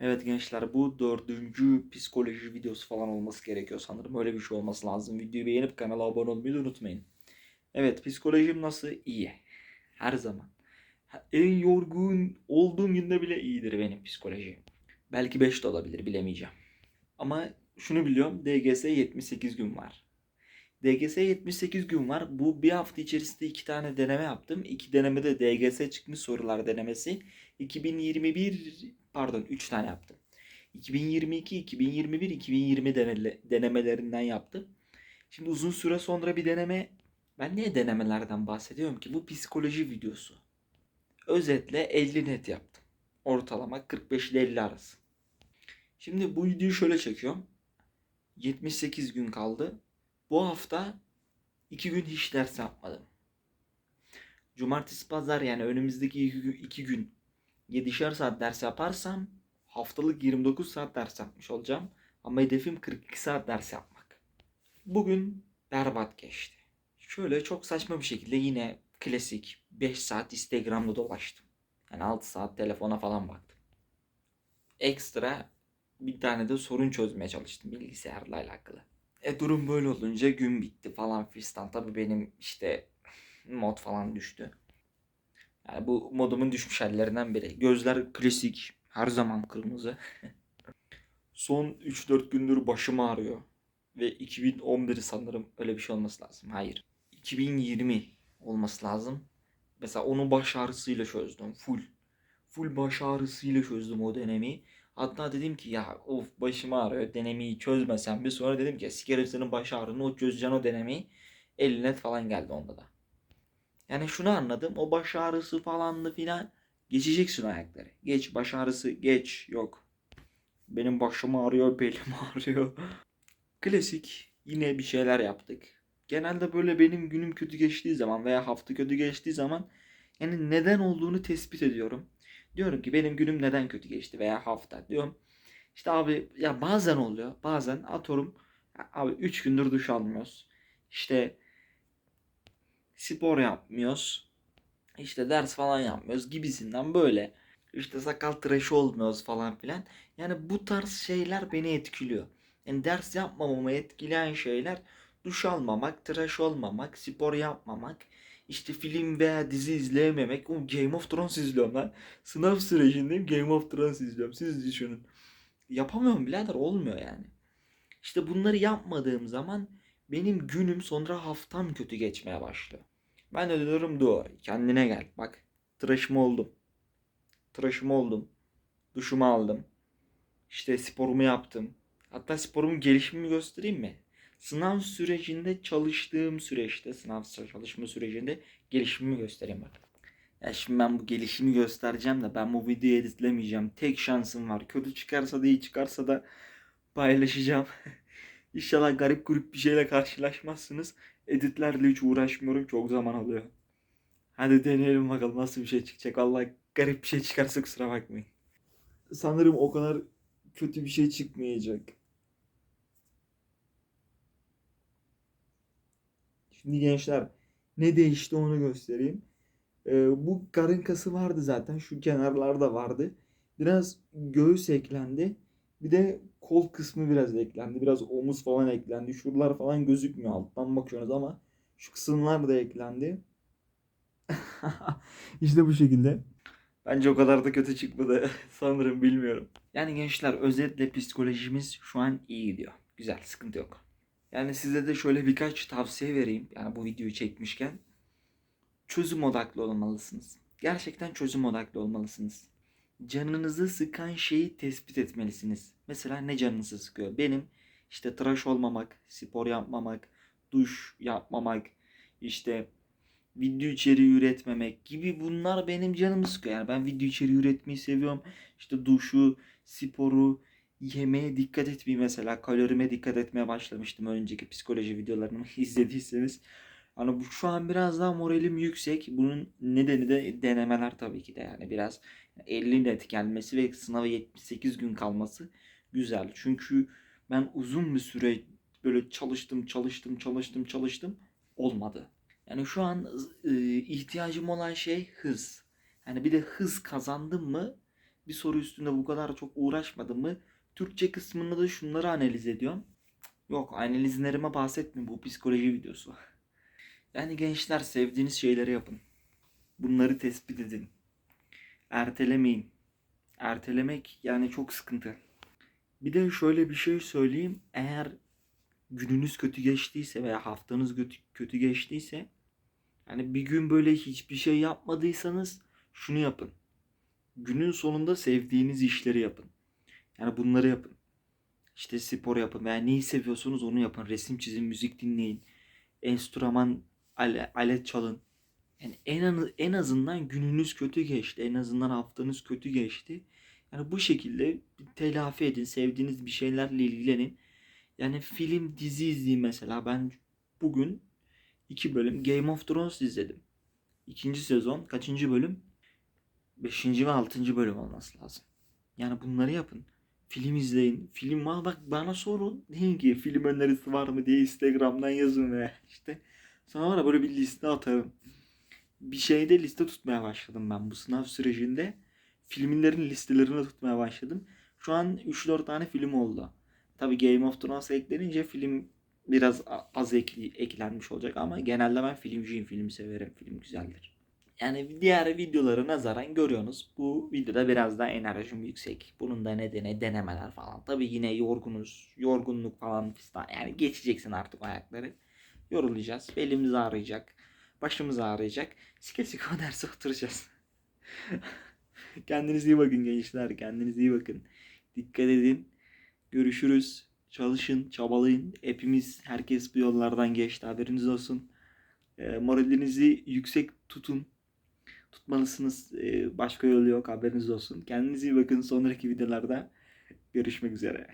Evet gençler bu dördüncü psikoloji videosu falan olması gerekiyor sanırım. Öyle bir şey olması lazım. Videoyu beğenip kanala abone olmayı unutmayın. Evet psikolojim nasıl? İyi. Her zaman. En yorgun olduğum günde bile iyidir benim psikoloji. Belki 5 de olabilir bilemeyeceğim. Ama şunu biliyorum DGS 78 gün var. DGS 78 gün var. Bu bir hafta içerisinde iki tane deneme yaptım. İki denemede DGS çıkmış sorular denemesi. 2021 pardon 3 tane yaptım. 2022, 2021, 2020 denele- denemelerinden yaptım. Şimdi uzun süre sonra bir deneme ben niye denemelerden bahsediyorum ki? Bu psikoloji videosu. Özetle 50 net yaptım. Ortalama 45 ile 50 arası. Şimdi bu videoyu şöyle çekiyorum. 78 gün kaldı. Bu hafta 2 gün hiç ders yapmadım. Cumartesi pazar yani önümüzdeki 2 gün 7'şer saat ders yaparsam haftalık 29 saat ders yapmış olacağım. Ama hedefim 42 saat ders yapmak. Bugün berbat geçti. Şöyle çok saçma bir şekilde yine klasik 5 saat Instagram'da dolaştım. Yani 6 saat telefona falan baktım. Ekstra bir tane de sorun çözmeye çalıştım bilgisayarla alakalı. E durum böyle olunca gün bitti falan fistan. Tabii benim işte mod falan düştü. Yani bu modumun düşmüş hallerinden biri. Gözler klasik. Her zaman kırmızı. Son 3-4 gündür başım ağrıyor. Ve 2011 sanırım öyle bir şey olması lazım. Hayır. 2020 olması lazım. Mesela onu baş ağrısıyla çözdüm. Full. Full baş ağrısıyla çözdüm o dönemi. Hatta dedim ki ya of başım ağrıyor denemeyi çözmesem bir sonra dedim ki sikerim senin baş ağrını o çözeceksin o denemeyi. 50 net falan geldi onda da. Yani şunu anladım. O baş ağrısı falandı filan. Geçeceksin ayakları. Geç baş ağrısı geç. Yok. Benim başım ağrıyor, belim ağrıyor. Klasik yine bir şeyler yaptık. Genelde böyle benim günüm kötü geçtiği zaman veya hafta kötü geçtiği zaman yani neden olduğunu tespit ediyorum. Diyorum ki benim günüm neden kötü geçti veya hafta diyorum. İşte abi ya bazen oluyor. Bazen atıyorum abi 3 gündür duş almıyoruz. İşte spor yapmıyoruz. İşte ders falan yapmıyoruz gibisinden böyle. İşte sakal tıraşı olmuyoruz falan filan. Yani bu tarz şeyler beni etkiliyor. Yani ders yapmamamı etkileyen şeyler duş almamak, tıraş olmamak, spor yapmamak, işte film veya dizi izleyememek. O Game of Thrones izliyorum lan. Sınav sürecindeyim Game of Thrones izliyorum. Siz düşünün. Yapamıyorum birader olmuyor yani. İşte bunları yapmadığım zaman benim günüm sonra haftam kötü geçmeye başlıyor. Ben de diyorum dur kendine gel. Bak tıraşım oldum. Tıraşım oldum. Duşumu aldım. İşte sporumu yaptım. Hatta sporumun gelişimini göstereyim mi? Sınav sürecinde çalıştığım süreçte, sınav çalışma sürecinde gelişimimi göstereyim bak. Ya şimdi ben bu gelişimi göstereceğim de ben bu videoyu editlemeyeceğim. Tek şansım var. Kötü çıkarsa da iyi çıkarsa da paylaşacağım. İnşallah garip grup bir şeyle karşılaşmazsınız. Editlerle hiç uğraşmıyorum. Çok zaman alıyor. Hadi deneyelim bakalım nasıl bir şey çıkacak. Vallahi garip bir şey çıkarsa kusura bakmayın. Sanırım o kadar kötü bir şey çıkmayacak. Şimdi gençler ne değişti onu göstereyim. Ee, bu karın kası vardı zaten. Şu kenarlarda vardı. Biraz göğüs eklendi. Bir de kol kısmı biraz eklendi. Biraz omuz falan eklendi. Şuralar falan gözükmüyor alttan bakıyorsunuz ama şu kısımlar da eklendi. işte bu şekilde. Bence o kadar da kötü çıkmadı sanırım bilmiyorum. Yani gençler özetle psikolojimiz şu an iyi gidiyor. Güzel sıkıntı yok. Yani size de şöyle birkaç tavsiye vereyim. Yani bu videoyu çekmişken. Çözüm odaklı olmalısınız. Gerçekten çözüm odaklı olmalısınız. Canınızı sıkan şeyi tespit etmelisiniz. Mesela ne canınızı sıkıyor? Benim işte tıraş olmamak, spor yapmamak, duş yapmamak, işte video içeriği üretmemek gibi bunlar benim canımı sıkıyor. Yani ben video içeriği üretmeyi seviyorum. İşte duşu, sporu, yemeğe dikkat etmeyi mesela kalorime dikkat etmeye başlamıştım önceki psikoloji videolarını izlediyseniz. Hani bu şu an biraz daha moralim yüksek. Bunun nedeni de denemeler tabii ki de yani biraz 50 net gelmesi ve sınava 78 gün kalması güzel. Çünkü ben uzun bir süre böyle çalıştım, çalıştım, çalıştım, çalıştım olmadı. Yani şu an e, ihtiyacım olan şey hız. Yani bir de hız kazandım mı bir soru üstünde bu kadar çok uğraşmadım mı? Türkçe kısmında da şunları analiz ediyorum. Yok analizlerime bahsetmiyorum bu psikoloji videosu. Yani gençler sevdiğiniz şeyleri yapın. Bunları tespit edin. Ertelemeyin. Ertelemek yani çok sıkıntı. Bir de şöyle bir şey söyleyeyim. Eğer gününüz kötü geçtiyse veya haftanız kötü, kötü geçtiyse yani bir gün böyle hiçbir şey yapmadıysanız şunu yapın. Günün sonunda sevdiğiniz işleri yapın. Yani bunları yapın. İşte spor yapın veya neyi seviyorsanız onu yapın. Resim çizin, müzik dinleyin. Enstrüman, ale- alet çalın. Yani en, an- en azından gününüz kötü geçti. En azından haftanız kötü geçti. Yani bu şekilde telafi edin. Sevdiğiniz bir şeylerle ilgilenin. Yani film, dizi izleyin mesela. Ben bugün iki bölüm Game of Thrones izledim. İkinci sezon kaçıncı bölüm? Beşinci ve altıncı bölüm olması lazım. Yani bunları yapın. Film izleyin. Film var bak bana sorun. Deyin ki film önerisi var mı diye Instagram'dan yazın ve işte sana var böyle bir liste atarım. Bir şeyde liste tutmaya başladım ben bu sınav sürecinde. Filmlerin listelerini tutmaya başladım. Şu an 3-4 tane film oldu. Tabii Game of Thrones eklenince film biraz az ekli, eklenmiş olacak ama genelde ben filmciyim. Film severim. Film güzeldir. Yani diğer videolara nazaran görüyorsunuz. Bu videoda biraz daha enerjim yüksek. Bunun da nedeni denemeler falan. Tabii yine yorgunuz. Yorgunluk falan fistan. Yani geçeceksin artık ayakları. Yorulacağız. Belimiz ağrıyacak. Başımız ağrıyacak. Sike sike o derse oturacağız. Kendinize iyi bakın gençler. Kendinize iyi bakın. Dikkat edin. Görüşürüz. Çalışın, çabalayın. Hepimiz, herkes bu yollardan geçti. Haberiniz olsun. E, moralinizi yüksek tutun. Tutmalısınız. E, başka yolu yok. Haberiniz olsun. Kendinize iyi bakın. Sonraki videolarda görüşmek üzere.